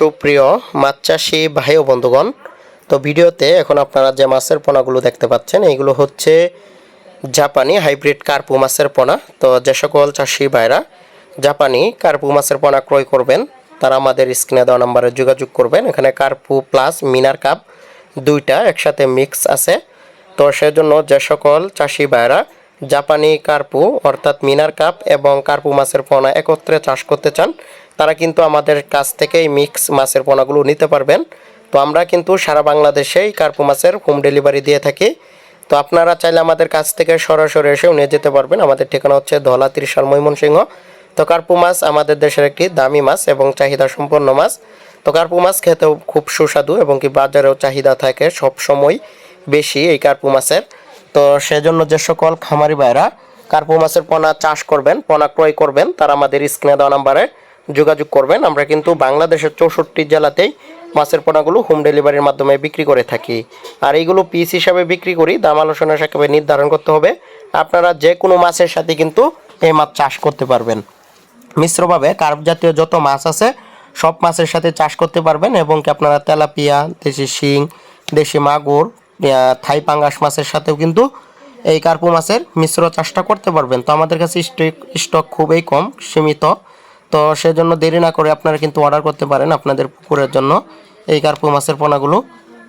সুপ্রিয় মাছ চাষি ভাই ও বন্ধুগণ, তো ভিডিওতে এখন আপনারা যে মাছের পোনাগুলো দেখতে পাচ্ছেন, এইগুলো হচ্ছে জাপানি হাইব্রিড কার্পু মাছের পোনা। তো যে সকল চাষি ভাইরা জাপানি কার্পু মাছের পোনা ক্রয় করবেন, তারা আমাদের স্ক্রিনে দেওয়া নাম্বারে যোগাযোগ করবেন। এখানে কার্পু প্লাস মিনার কাপ দুইটা একসাথে মিক্স আছে। তো সেজন্য যে সকল চাষি ভাইরা জাপানি কার্পু, অর্থাৎ মিনার কাপ এবং কার্পু মাছের পোনা একত্রে চাষ করতে চান তারা কিন্তু আমাদের কাছ থেকে এই মিক্স মাছের পোনাগুলো নিতে পারবেন। তো আমরা কিন্তু সারা বাংলাদেশেই কার্পু মাছের হোম ডেলিভারি দিয়ে থাকি। তো আপনারা চাইলে আমাদের কাছ থেকে সরাসরি এসেও নিয়ে যেতে পারবেন। আমাদের ঠিকানা হচ্ছে ধলা ত্রিশাল ময়মনসিংহ। তো কার্পু মাছ আমাদের দেশের একটি দামি মাছ এবং চাহিদা সম্পন্ন মাছ। তো কার্পু মাছ খেতেও খুব সুস্বাদু এবং কি বাজারেও চাহিদা থাকে সব সময় বেশি এই কার্পু মাছের। তো সেজন্য যে সকল খামারি ভাইরা কার্পু মাছের পোনা চাষ করবেন, পোনা ক্রয় করবেন, তারা আমাদের স্ক্রিনে দেওয়া নাম্বারে যোগাযোগ করবেন। আমরা কিন্তু বাংলাদেশের চৌষট্টি জেলাতেই মাছের পোনাগুলো হোম ডেলিভারির মাধ্যমে বিক্রি করে থাকি। আর এইগুলো পিস হিসাবে বিক্রি করি, দাম আলোচনা সাপেক্ষে নির্ধারণ করতে হবে। আপনারা যে কোনো মাছের সাথে কিন্তু এই মাছ চাষ করতে পারবেন। মিশ্রভাবে কার্প জাতীয় যত মাছ আছে, সব মাছের সাথে চাষ করতে পারবেন এবং কি আপনারা তেলাপিয়া, দেশি শিং, দেশি মাগুর থাই পাঙ্গাস মাছের সাথেও কিন্তু এই কার্পু মাছের মিশ্র চাষটা করতে পারবেন। তো আমাদের কাছে স্টক খুবই কম, সীমিত। তো সেজন্য দেরি না করে আপনারা কিন্তু অর্ডার করতে পারেন আপনাদের পুকুরের জন্য এই কার্পু মাছের পোনাগুলো।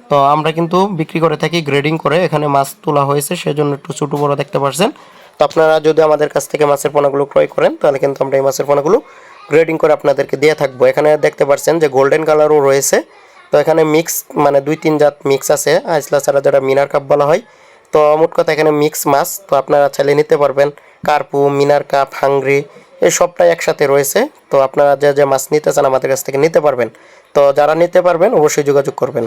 তো আমরা কিন্তু বিক্রি করে থাকি গ্রেডিং করে এখানে মাছ তোলা হয়েছে, সেজন্য একটু ছোটো বড় দেখতে পাচ্ছেন তো আপনারা যদি আমাদের কাছ থেকে মাছের পোনাগুলো ক্রয় করেন, তাহলে কিন্তু আমরা এই মাছের পোনাগুলো গ্রেডিং করে আপনাদেরকে দিয়ে থাকব। এখানে দেখতে পাচ্ছেন যে গোল্ডেন কালারও রয়েছে। তো এখানে মিক্স মানে দুই তিন জাত মিক্স আছে, আইসলা ছাড়া যেটা মিনার কাপ বলা হয়। তো মোট কথা এখানে মিক্স মাছ, তো আপনারা চাইলে নিতে পারবেন। কার্পু, মিনার কাপ হাংরি এই সবটাই একসাথে রয়েছে। তো আপনারা যে যে মাছ নিতে চান আমাদের কাছ থেকে নিতে পারবেন। তো যারা নিতে পারবেন, অবশ্যই যোগাযোগ করবেন।